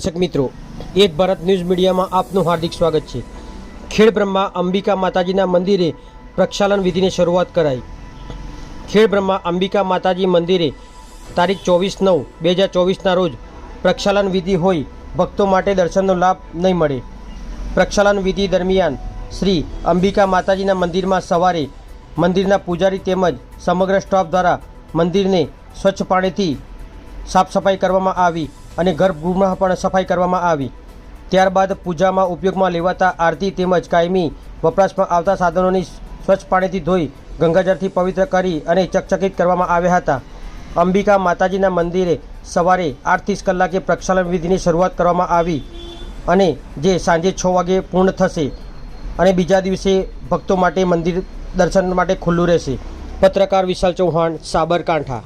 દર્શક મિત્રો, એક ભારત ન્યૂઝ મીડિયામાં આપનું હાર્દિક સ્વાગત છે. ખેડ બ્રહ્મા અંબિકા માતાજીના મંદિરે પ્રક્ષાલન વિધિની શરૂઆત કરાઈ. ખેડ બ્રહ્મા અંબિકા માતાજી મંદિરે તારીખ ચોવીસ નવ બે હજાર ચોવીસના રોજ પ્રક્ષાલન વિધિ હોય, ભક્તો માટે દર્શનનો લાભ નહીં મળે. પ્રક્ષાલન વિધિ દરમિયાન શ્રી અંબિકા માતાજીના મંદિરમાં સવારે મંદિરના પૂજારી તેમજ સમગ્ર સ્ટાફ દ્વારા મંદિરને સ્વચ્છ પાણીથી સાફ સફાઈ કરવામાં આવી. અને ગર્ભગૃહમાં પણ સફાઈ કરવામાં આવી. ત્યારબાદ પૂજામાં ઉપયોગમાં લેવાતા આરતી તેમજ કાયમી વપરાશમાં આવતા સાધનોની સ્વચ્છ પાણીથી ધોઈ, ગંગાજળથી પવિત્ર કરી અને ચકચકિત કરવામાં આવ્યા હતા. અંબિકા માતાજીના મંદિરે સવારે આઠ કલાકે પ્રક્ષાલન વિધિની શરૂઆત કરવામાં આવી અને જે સાંજે છ વાગે પૂર્ણ થશે અને બીજા દિવસે ભક્તો માટે મંદિર દર્શન માટે ખુલ્લું રહેશે. પત્રકાર વિશાલ ચૌહાણ, સાબરકાંઠા.